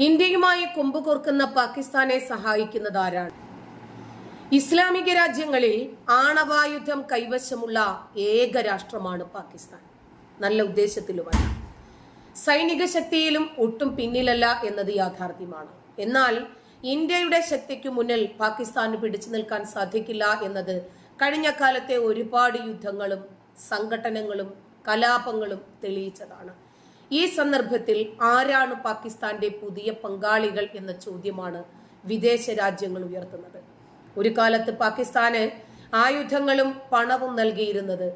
ഇന്ത്യയുമായി കൊമ്പുകോർക്കുന്ന പാകിസ്ഥാനെ സഹായിക്കുന്നത് ആരാണ്? ഇസ്ലാമിക രാജ്യങ്ങളിൽ ആണവായുധം കൈവശമുള്ള ഏക രാഷ്ട്രമാണ് പാകിസ്ഥാൻ. നല്ല ഉദ്ദേശത്തിലുമല്ല. സൈനിക ശക്തിയിലും ഒട്ടും പിന്നിലല്ല എന്നത് യാഥാർത്ഥ്യമാണ്. എന്നാൽ ഇന്ത്യയുടെ ശക്തിക്കു മുന്നിൽ പാകിസ്ഥാന് പിടിച്ചു നിൽക്കാൻ സാധിക്കില്ല എന്നത് കഴിഞ്ഞ കാലത്തെ ഒരുപാട് യുദ്ധങ്ങളും സംഘടനകളും കലാപങ്ങളും തെളിയിച്ചതാണ്. ഈ സന്ദർഭത്തിൽ ആരാണ് പാകിസ്ഥാന്റെ പുതിയ പങ്കാളികൾ എന്ന ചോദ്യമാണ് വിദേശ രാജ്യങ്ങൾ ഉയർത്തുന്നത്. ഒരു കാലത്ത് പാകിസ്ഥാന് ആയുധങ്ങളും പണവും നൽകിയിരുന്നത്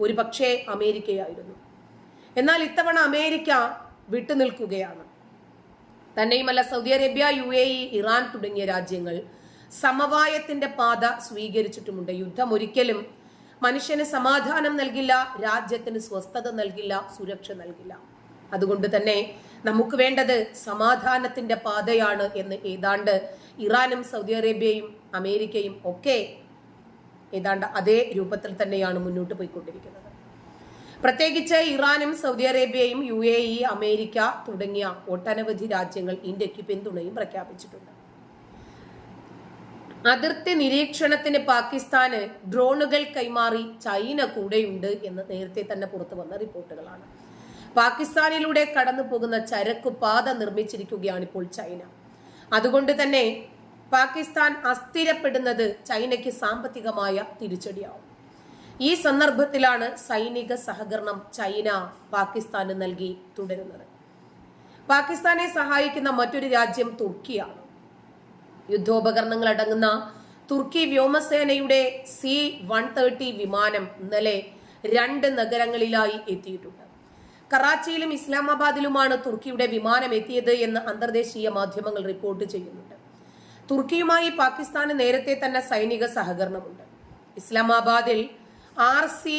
ഒരുപക്ഷെ അമേരിക്കയായിരുന്നു. എന്നാൽ ഇത്തവണ അമേരിക്ക വിട്ടുനിൽക്കുകയാണ്. തന്നെയുമല്ല Saudi Arabia U A E Iran തുടങ്ങിയ രാജ്യങ്ങൾ സമവായത്തിന്റെ പാത സ്വീകരിച്ചിട്ടുമുണ്ട്. യുദ്ധം ഒരിക്കലും മനുഷ്യന് സമാധാനം നൽകില്ല രാജ്യത്തിന് സ്വസ്ഥത നൽകില്ല സുരക്ഷ നൽകില്ല. അതുകൊണ്ട് തന്നെ നമുക്ക് വേണ്ടത് സമാധാനത്തിന്റെ പാതയാണ് എന്ന് ഏതാണ്ട് ഇറാനും സൗദി അറേബ്യയും അമേരിക്കയും ഒക്കെ ഏതാണ്ട് അതേ രൂപത്തിൽ തന്നെയാണ് മുന്നോട്ട് പോയിക്കൊണ്ടിരിക്കുന്നത്. പ്രത്യേകിച്ച് ഇറാനും സൗദി അറേബ്യയും യു എ ഇ അമേരിക്ക തുടങ്ങിയ ഒട്ടനവധി രാജ്യങ്ങൾ ഇന്ത്യയ്ക്ക് പിന്തുണയും പ്രഖ്യാപിച്ചിട്ടുണ്ട്. അതിർത്തി നിരീക്ഷണത്തിന് പാകിസ്ഥാന് ഡ്രോണുകൾ കൈമാറി ചൈന കൂടെയുണ്ട് എന്ന് നേരത്തെ തന്നെ പുറത്തു വന്ന റിപ്പോർട്ടുകളാണ്. പാകിസ്ഥാനിലൂടെ കടന്നു പോകുന്ന ചരക്കു പാത നിർമ്മിച്ചിരിക്കുകയാണ് ഇപ്പോൾ ചൈന. അതുകൊണ്ട് തന്നെ പാകിസ്ഥാൻ അസ്ഥിരപ്പെടുന്നത് ചൈനയ്ക്ക് സാമ്പത്തികമായ തിരിച്ചടിയാവും. ഈ സന്ദർഭത്തിലാണ് സൈനിക സഹകരണം ചൈന പാകിസ്ഥാന് നൽകി തുടരുന്നത്. പാകിസ്ഥാനെ സഹായിക്കുന്ന മറ്റൊരു രാജ്യം തുർക്കിയാണ്. യുദ്ധോപകരണങ്ങൾ അടങ്ങുന്ന തുർക്കി വ്യോമസേനയുടെ സി വൺ തേർട്ടി വിമാനം ഇന്നലെ രണ്ട് നഗരങ്ങളിലായി എത്തിയിട്ടുണ്ട്. കറാച്ചിയിലും ഇസ്ലാമാബാദിലുമാണ് തുർക്കിയുടെ വിമാനം എത്തിയത് എന്ന് അന്തർദേശീയ മാധ്യമങ്ങൾ റിപ്പോർട്ട് ചെയ്യുന്നുണ്ട്. തുർക്കിയുമായി പാകിസ്ഥാന് നേരത്തെ തന്നെ സൈനിക സഹകരണമുണ്ട്. ഇസ്ലാമാബാദിൽ ആർ സി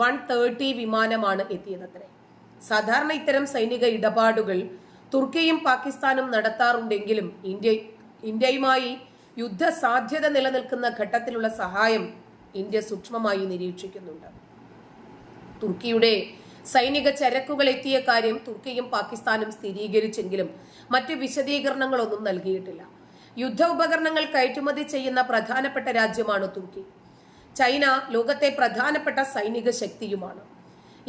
വൺ തേർട്ടി വിമാനമാണ് എത്തിയതത്രേ സാധാരണ ഇത്തരം സൈനിക ഇടപാടുകൾ തുർക്കിയും പാകിസ്ഥാനും നടത്താറുണ്ടെങ്കിലും ഇന്ത്യ ഇന്ത്യയുമായി യുദ്ധ സാധ്യത നിലനിൽക്കുന്ന ഘട്ടത്തിലുള്ള സഹായം ഇന്ത്യ സൂക്ഷ്മമായി നിരീക്ഷിക്കുന്നുണ്ട്. തുർക്കിയുടെ സൈനിക ചരക്കുകൾ എത്തിയ കാര്യം തുർക്കിയും പാകിസ്ഥാനും സ്ഥിരീകരിച്ചെങ്കിലും മറ്റു വിശദീകരണങ്ങളൊന്നും നൽകിയിട്ടില്ല. യുദ്ധ ഉപകരണങ്ങൾ കയറ്റുമതി ചെയ്യുന്ന പ്രധാനപ്പെട്ട രാജ്യമാണ് തുർക്കി. ചൈന ലോകത്തെ പ്രധാനപ്പെട്ട സൈനിക ശക്തിയുമാണ്.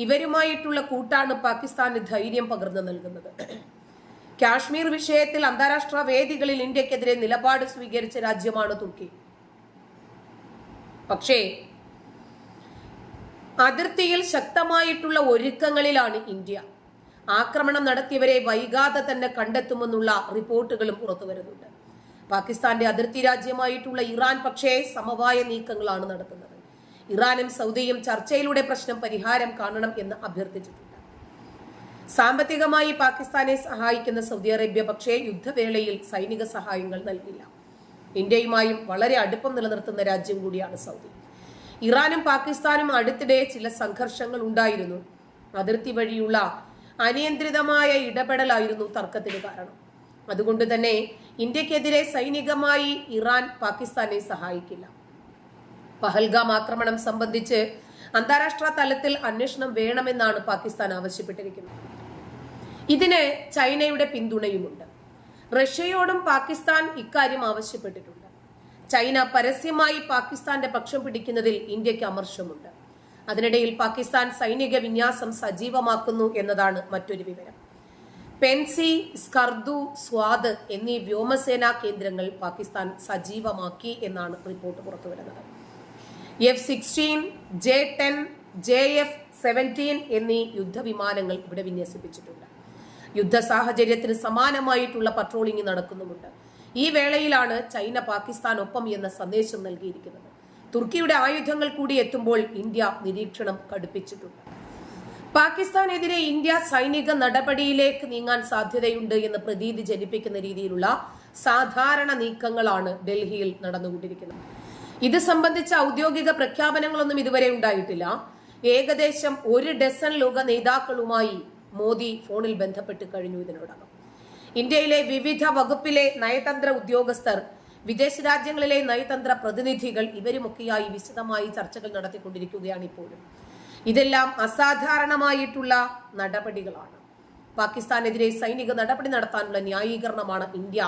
ഇവരുമായിട്ടുള്ള കൂട്ടാണ് പാകിസ്ഥാന് ധൈര്യം പകർന്നു നൽകുന്നത്. കാശ്മീർ വിഷയത്തിൽ അന്താരാഷ്ട്ര വേദികളിൽ ഇന്ത്യക്കെതിരെ നിലപാട് സ്വീകരിച്ച രാജ്യമാണ് തുർക്കി. പക്ഷേ അതിർത്തിയിൽ ശക്തമായിട്ടുള്ള ഒരുക്കങ്ങളിലാണ് ഇന്ത്യ. ആക്രമണം നടത്തിയവരെ വൈകാതെ തന്നെ കണ്ടെത്തുമെന്നുള്ള റിപ്പോർട്ടുകളും പുറത്തു വരുന്നുണ്ട്. പാകിസ്ഥാന്റെ അതിർത്തി രാജ്യമായിട്ടുള്ള ഇറാൻ പക്ഷേ സമവായ നീക്കങ്ങളാണ് നടത്തുന്നത്. ഇറാനും സൗദിയും ചർച്ചയിലൂടെ പ്രശ്നം പരിഹാരം കാണണം എന്ന് അഭ്യർത്ഥിച്ചിട്ടുണ്ട്. സാമ്പത്തികമായി പാകിസ്ഥാനെ സഹായിക്കുന്ന സൗദി അറേബ്യ പക്ഷേ യുദ്ധവേളയിൽ സൈനിക സഹായങ്ങൾ നൽകില്ല. ഇന്ത്യയുമായും വളരെ അടുപ്പം നിലനിർത്തുന്ന രാജ്യം കൂടിയാണ് സൗദി. ഇറാനും പാകിസ്ഥാനും അടുത്തിടെ ചില സംഘർഷങ്ങൾ ഉണ്ടായിരുന്നു. അതിർത്തി വഴിയുള്ള അനിയന്ത്രിതമായ ഇടപെടലായിരുന്നു തർക്കത്തിന് കാരണം. അതുകൊണ്ട് തന്നെ ഇന്ത്യക്കെതിരെ സൈനികമായി ഇറാൻ പാകിസ്ഥാനെ സഹായിക്കില്ല. പഹൽഗാം ആക്രമണം സംബന്ധിച്ച് അന്താരാഷ്ട്ര തലത്തിൽ അന്വേഷണം വേണമെന്നാണ് പാകിസ്ഥാൻ ആവശ്യപ്പെട്ടിരിക്കുന്നത്. ഇതിന് ചൈനയുടെ പിന്തുണയുമുണ്ട്. റഷ്യയോടും പാകിസ്ഥാൻ ഇക്കാര്യം ആവശ്യപ്പെട്ടിട്ടുണ്ട്. ചൈന പരസ്യമായി പാകിസ്ഥാന്റെ പക്ഷം പിടിക്കുന്നതിൽ ഇന്ത്യയ്ക്ക് അമർഷമുണ്ട്. അതിനിടയിൽ പാകിസ്ഥാൻ സൈനിക വിന്യാസം സജീവമാക്കുന്നു എന്നതാണ് മറ്റൊരു വിവരം. പെൻസി സ്കർദു സ്വാദ് എന്നീ വ്യോമസേനാ കേന്ദ്രങ്ങൾ പാകിസ്ഥാൻ സജീവമാക്കി എന്നാണ് റിപ്പോർട്ട് പുറത്തുവരുന്നത്. F sixteen J ten J F seventeen എന്നീ യുദ്ധവിമാനങ്ങൾ ഇവിടെ വിന്യസിപ്പിച്ചിട്ടുണ്ട്. യുദ്ധ സാഹചര്യത്തിന് സമാനമായിട്ടുള്ള പട്രോളിംഗ് നടക്കുന്നുമുണ്ട്. ഈ വേളയിലാണ് ചൈന പാകിസ്ഥാൻ ഒപ്പം എന്ന സന്ദേശം നൽകിയിരിക്കുന്നത്. തുർക്കിയുടെ ആയുധങ്ങൾ കൂടി എത്തുമ്പോൾ ഇന്ത്യ നിരീക്ഷണം കടുപ്പിച്ചിട്ടുണ്ട്. പാകിസ്ഥാനെതിരെ ഇന്ത്യ സൈനിക നടപടിയിലേക്ക് നീങ്ങാൻ സാധ്യതയുണ്ട് എന്ന് പ്രതീതി ജനിപ്പിക്കുന്ന രീതിയിലുള്ള സാധാരണ നീക്കങ്ങളാണ് ഡൽഹിയിൽ നടന്നുകൊണ്ടിരിക്കുന്നത്. ഇത് സംബന്ധിച്ച ഔദ്യോഗിക പ്രഖ്യാപനങ്ങളൊന്നും ഇതുവരെ ഉണ്ടായിട്ടില്ല. ഏകദേശം ഒരു ഡസൻ ലോക നേതാക്കളുമായി മോദി ഫോണിൽ ബന്ധപ്പെട്ട് കഴിഞ്ഞു ഇതിനോടകം. ഇന്ത്യയിലെ വിവിധ വകുപ്പിലെ നയതന്ത്ര ഉദ്യോഗസ്ഥർ വിദേശ രാജ്യങ്ങളിലെ നയതന്ത്ര പ്രതിനിധികൾ ഇവരുമൊക്കെയായി വിശദമായി ചർച്ചകൾ നടത്തിക്കൊണ്ടിരിക്കുകയാണ് ഇപ്പോഴും ഇതെല്ലാം അസാധാരണമായിട്ടുള്ള നടപടികളാണ്. പാകിസ്ഥാനെതിരെ സൈനിക നടപടി നടത്താനുള്ള ന്യായീകരണമാണ് ഇന്ത്യ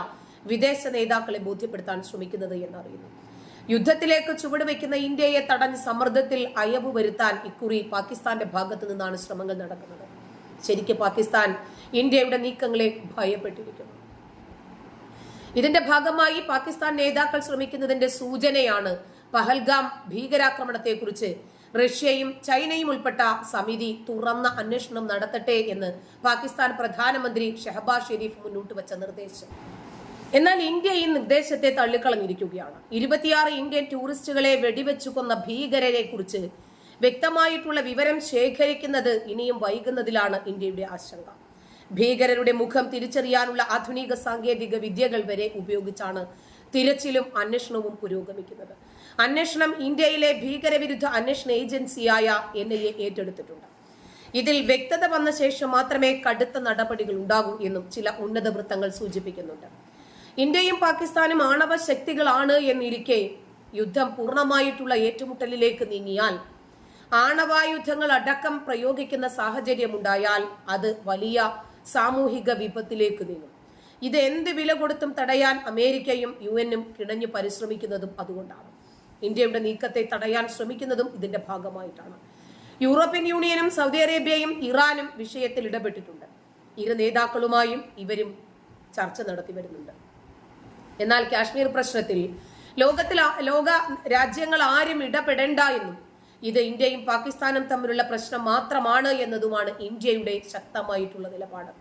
വിദേശ നേതാക്കളെ ബോധ്യപ്പെടുത്താൻ ശ്രമിക്കുന്നത് എന്നറിയുന്നു. യുദ്ധത്തിലേക്ക് ചുവടുവെക്കുന്ന ഇന്ത്യയെ തടഞ്ഞ് സമ്മർദ്ദത്തിൽ അയവ് വരുത്താൻ ഇക്കുറി പാകിസ്ഥാന്റെ ഭാഗത്തു നിന്നാണ് ശ്രമങ്ങൾ നടക്കുന്നത്. ശരിക്കും പാകിസ്ഥാൻ ഇന്ത്യയുടെ നീക്കങ്ങളെ ഭയപ്പെട്ടിരിക്കുന്നു. ഇതിന്റെ ഭാഗമായി പാകിസ്ഥാൻ നേതാക്കൾ ശ്രമിക്കുന്നതിന്റെ സൂചനയാണ് പഹൽഗാം ഭീകരാക്രമണത്തെക്കുറിച്ച് റഷ്യയും ചൈനയും ഉൾപ്പെട്ട സമിതി തുറന്ന അന്വേഷണം നടത്തട്ടെ എന്ന് പാകിസ്ഥാൻ പ്രധാനമന്ത്രി ഷെഹബാസ് ഷെരീഫ് മുന്നോട്ട് വെച്ച നിർദ്ദേശം. എന്നാൽ ഇന്ത്യ ഈ നിർദ്ദേശത്തെ തള്ളിക്കളഞ്ഞിരിക്കുകയാണ്. ഇരുപത്തിയാറ് ഇന്ത്യൻ ടൂറിസ്റ്റുകളെ വെടിവെച്ചു കൊന്ന ഭീകരരെ കുറിച്ച് വ്യക്തമായിട്ടുള്ള വിവരം ശേഖരിക്കുന്നത് ഇനിയും വൈകുന്നതിലാണ് ഇന്ത്യയുടെ ആശങ്ക. ഭീകരരുടെ മുഖം തിരിച്ചറിയാനുള്ള ആധുനിക സാങ്കേതിക വിദ്യകൾ വരെ ഉപയോഗിച്ചാണ് തിരച്ചിലും അന്വേഷണവും പുരോഗമിക്കുന്നത്. അന്വേഷണം ഇന്ത്യയിലെ ഭീകരവിരുദ്ധ അന്വേഷണ ഏജൻസിയായ എൻ ഐ എ ഏറ്റെടുത്തിട്ടുണ്ട്. ഇതിൽ വ്യക്തത വന്ന ശേഷം മാത്രമേ കടുത്ത നടപടികൾ ഉണ്ടാകൂ എന്നും ചില ഉന്നത വൃത്തങ്ങൾ സൂചിപ്പിക്കുന്നുണ്ട്. ഇന്ത്യയും പാകിസ്ഥാനും ആണവ ശക്തികളാണ് എന്നിരിക്കെ യുദ്ധം പൂർണമായിട്ടുള്ള ഏറ്റുമുട്ടലിലേക്ക് നീങ്ങിയാൽ ആണവായുധങ്ങൾ അടക്കം പ്രയോഗിക്കുന്ന സാഹചര്യമുണ്ടായാൽ അത് വലിയ സാമൂഹിക വിപത്തിലേക്ക് നീങ്ങും. ഇത് എന്ത് വില കൊടുത്തും തടയാൻ അമേരിക്കയും യു എനും കിണഞ്ഞു പരിശ്രമിക്കുന്നതും അതുകൊണ്ടാണ്. ഇന്ത്യയുടെ നീക്കത്തെ തടയാൻ ശ്രമിക്കുന്നതും ഇതിന്റെ ഭാഗമായിട്ടാണ്. യൂറോപ്യൻ യൂണിയനും സൗദി അറേബ്യയും ഇറാനും വിഷയത്തിൽ ഇടപെട്ടിട്ടുണ്ട്. ഇരു നേതാക്കളുമായും ഇവരും ചർച്ച നടത്തി വരുന്നുണ്ട്. എന്നാൽ കാശ്മീർ പ്രശ്നത്തിൽ ലോകത്തിൽ ലോക രാജ്യങ്ങൾ ആരും ഇടപെടേണ്ട എന്നും ഇത് ഇന്ത്യയും പാകിസ്ഥാനും തമ്മിലുള്ള പ്രശ്നം മാത്രമാണ് എന്നതുമാണ് ഇന്ത്യയുടെ ശക്തമായിട്ടുള്ള നിലപാട്.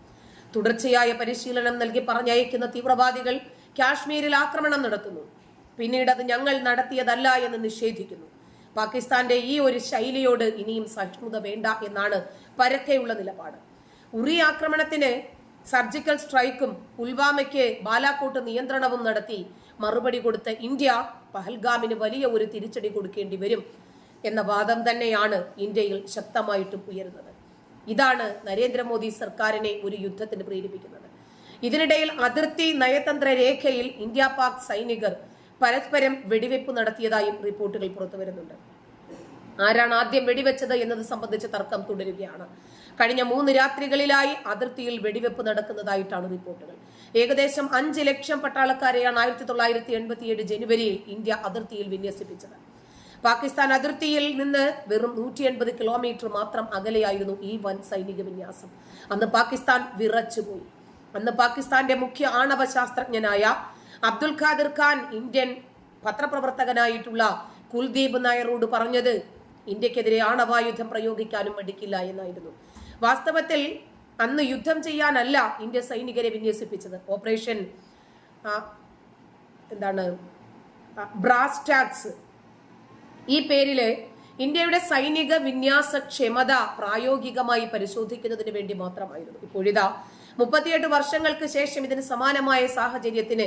തുടർച്ചയായ പരിശീലനം നൽകി പറഞ്ഞയക്കുന്ന തീവ്രവാദികൾ കാശ്മീരിൽ ആക്രമണം നടത്തുന്നു. പിന്നീട് അത് ഞങ്ങൾ നടത്തിയതല്ല എന്ന് നിഷേധിക്കുന്നു. പാകിസ്ഥാന്റെ ഈ ഒരു ശൈലിയോട് ഇനിയും സഹിഷ്ണുത വേണ്ട എന്നാണ് പരക്കെയുള്ള നിലപാട്. ഉറി ആക്രമണത്തിന് സർജിക്കൽ സ്ട്രൈക്കും പുൽവാമയ്ക്ക് ബാലാക്കോട്ട് നിയന്ത്രണവും നടത്തി മറുപടി കൊടുത്ത ഇന്ത്യ പഹൽഗാമിന് വലിയ ഒരു തിരിച്ചടി കൊടുക്കേണ്ടി വരും എന്ന വാദം തന്നെയാണ് ഇന്ത്യയിൽ ശക്തമായിട്ട് ഉയരുന്നത്. ഇതാണ് നരേന്ദ്രമോദി സർക്കാരിനെ ഒരു യുദ്ധത്തിന് പ്രേരിപ്പിക്കുന്നത്. ഇതിനിടയിൽ അതിർത്തി നയതന്ത്ര രേഖയിൽ ഇന്ത്യ പാക് സൈനികർ പരസ്പരം വെടിവെപ്പ് നടത്തിയതായും റിപ്പോർട്ടുകൾ പുറത്തു വരുന്നുണ്ട്. ആരാണ് ആദ്യം വെടിവെച്ചത് എന്നത് സംബന്ധിച്ച തർക്കം തുടരുകയാണ്. കഴിഞ്ഞ മൂന്ന് രാത്രികളിലായി അതിർത്തിയിൽ വെടിവെപ്പ് നടക്കുന്നതായിട്ടാണ് റിപ്പോർട്ടുകൾ. ഏകദേശം അഞ്ച് ലക്ഷം പട്ടാളക്കാരെയാണ് ആയിരത്തി തൊള്ളായിരത്തി എൺപത്തിയേഴ് ജനുവരിയിൽ ഇന്ത്യ അതിർത്തിയിൽ വിന്യസിപ്പിച്ചത്. പാകിസ്ഥാൻ അതിർത്തിയിൽ നിന്ന് വെറും നൂറ്റി എൺപത് കിലോമീറ്റർ മാത്രം അകലെയായിരുന്നു ഈ വൻ സൈനിക വിന്യാസം. അന്ന് പാകിസ്ഥാൻ വിറച്ചുപോയി അന്ന് പാകിസ്ഥാന്റെ മുഖ്യ ആണവ ശാസ്ത്രജ്ഞനായ അബ്ദുൽ ഖാദിർ ഖാൻ ഇന്ത്യൻ പത്രപ്രവർത്തകനായിട്ടുള്ള കുൽദീപ് നായരോട് പറഞ്ഞത് ഇന്ത്യക്കെതിരെ ആണവായുധം പ്രയോഗിക്കാനും മടിക്കില്ല എന്നായിരുന്നു. വാസ്തവത്തിൽ അന്ന് യുദ്ധം ചെയ്യാനല്ല ഇന്ത്യ സൈനികരെ വിന്യസിപ്പിച്ചത്. ഓപ്പറേഷൻ എന്താണ് ബ്രാസ്റ്റാക്സ് ഈ പേരിൽ ഇന്ത്യയുടെ സൈനിക വിന്യാസ ക്ഷമത പ്രായോഗികമായി പരിശോധിക്കുന്നതിന് വേണ്ടി മാത്രമായിരുന്നു. ഇപ്പോഴിതാ മുപ്പത്തിയെട്ട് വർഷങ്ങൾക്ക് ശേഷം ഇതിന് സമാനമായ സാഹചര്യത്തിന്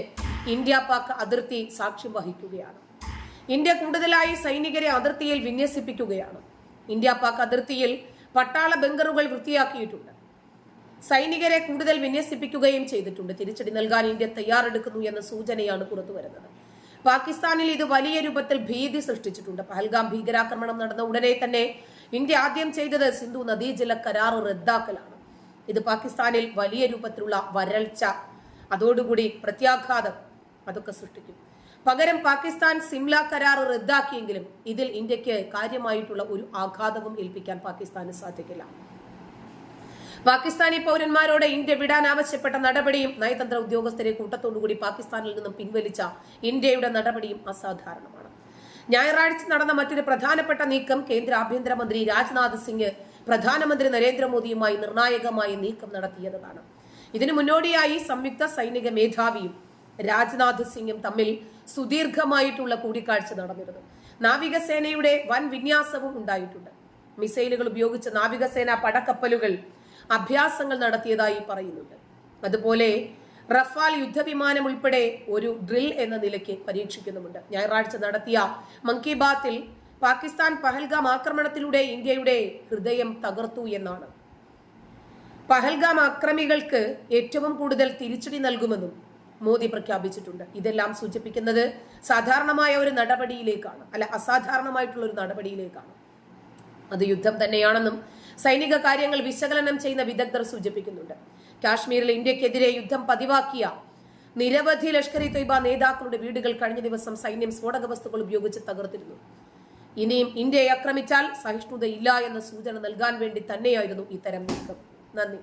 ഇന്ത്യ പാക് അതിർത്തി സാക്ഷ്യം വഹിക്കുകയാണ്. ഇന്ത്യ കൂടുതലായി സൈനികരെ അതിർത്തിയിൽ വിന്യസിപ്പിക്കുകയാണ്. ഇന്ത്യ പാക് അതിർത്തിയിൽ പട്ടാള ബംഗറുകൾ വൃത്തിയാക്കിയിട്ടുണ്ട്. സൈനികരെ കൂടുതൽ വിന്യസിപ്പിക്കുകയും ചെയ്തിട്ടുണ്ട്. തിരിച്ചടി നൽകാൻ ഇന്ത്യ തയ്യാറെടുക്കുന്നു എന്ന സൂചനയാണ് പുറത്തുവരുന്നത്. പാകിസ്ഥാനിൽ ഇത് വലിയ രൂപത്തിൽ ഭീതി സൃഷ്ടിച്ചിട്ടുണ്ട്. പഹൽഗാം ഭീകരാക്രമണം നടന്ന ഉടനെ തന്നെ ഇന്ത്യ ആദ്യം ചെയ്തത് സിന്ധു നദീജല കരാർ റദ്ദാക്കലാണ്. ഇത് പാകിസ്ഥാനിൽ വലിയ രൂപത്തിലുള്ള വരൾച്ച അതോടുകൂടി പ്രത്യാഘാതം അതൊക്കെ സൃഷ്ടിക്കും. പകരം പാകിസ്ഥാൻ സിംല കരാർ റദ്ദാക്കിയെങ്കിലും ഇതിൽ ഇന്ത്യയ്ക്ക് കാര്യമായിട്ടുള്ള ഒരു ആഘാതവും ഏൽപ്പിക്കാൻ പാകിസ്ഥാന് സാധിക്കില്ല. പാകിസ്ഥാനി പൗരന്മാരോട് ഇന്ത്യ വിടാൻ ആവശ്യപ്പെട്ട നടപടിയും നയതന്ത്ര ഉദ്യോഗസ്ഥരെ കൂട്ടത്തോടുകൂടി പാകിസ്ഥാനിൽ നിന്നും പിൻവലിച്ച ഇന്ത്യയുടെ നടപടിയും അസാധാരണമാണ്. ഞായറാഴ്ച നടന്ന മറ്റൊരു പ്രധാനപ്പെട്ട നീക്കം കേന്ദ്ര ആഭ്യന്തരമന്ത്രി രാജ്നാഥ് സിംഗ് പ്രധാനമന്ത്രി നരേന്ദ്രമോദിയുമായി നിർണായകമായി നീക്കം നടത്തിയതാണ്. ഇതിനു മുന്നോടിയായി സംയുക്ത സൈനിക മേധാവിയും രാജ്നാഥ് സിംഗും തമ്മിൽ സുദീർഘമായിട്ടുള്ള കൂടിക്കാഴ്ച നടന്നിരുന്നു. നാവികസേനയുടെ വൻ വിന്യാസവും ഉണ്ടായിട്ടുണ്ട്. മിസൈലുകൾ ഉപയോഗിച്ച നാവികസേന പടക്കപ്പലുകൾ അഭ്യാസങ്ങൾ നടത്തിയതായി പറയുന്നുണ്ട്. അതുപോലെ റഫാൽ യുദ്ധവിമാനം ഉൾപ്പെടെ ഒരു ഡ്രിൽ എന്ന നിലയ്ക്ക് പരീക്ഷിക്കുന്നുമുണ്ട്. ഞായറാഴ്ച നടത്തിയ മൻ കി ബാത്തിൽ പാകിസ്ഥാൻ പഹൽഗാം ആക്രമണത്തിലൂടെ ഇന്ത്യയുടെ ഹൃദയം തകർത്തു എന്നാണ്. പഹൽഗാം ആക്രമികൾക്ക് ഏറ്റവും കൂടുതൽ തിരിച്ചടി നൽകുമെന്നും മോദി പ്രഖ്യാപിച്ചിട്ടുണ്ട്. ഇതെല്ലാം സൂചിപ്പിക്കുന്നത് സാധാരണമായ ഒരു നടപടിയിലേക്കാണ്. അല്ല അസാധാരണമായിട്ടുള്ള ഒരു നടപടിയിലേക്കാണ്. അത് യുദ്ധം തന്നെയാണെന്നും സൈനിക കാര്യങ്ങൾ വിശകലനം ചെയ്യുന്ന വിദഗ്ധർ സൂചിപ്പിക്കുന്നുണ്ട്. കാശ്മീരിൽ ഇന്ത്യക്കെതിരെ യുദ്ധം പതിവാക്കിയ നിരവധി ലഷ്കർ ഇ തൊയ്ബ നേതാക്കളുടെ വീടുകൾ കഴിഞ്ഞ ദിവസം സൈന്യം സ്ഫോടക വസ്തുക്കൾ ഉപയോഗിച്ച് തകർത്തിരുന്നു. ഇനിയും ഇന്ത്യയെ ആക്രമിച്ചാൽ സഹിഷ്ണുതയില്ല എന്ന സൂചന നൽകാൻ വേണ്ടി തന്നെയായിരുന്നു ഇത്തരം നീക്കം. നന്ദി.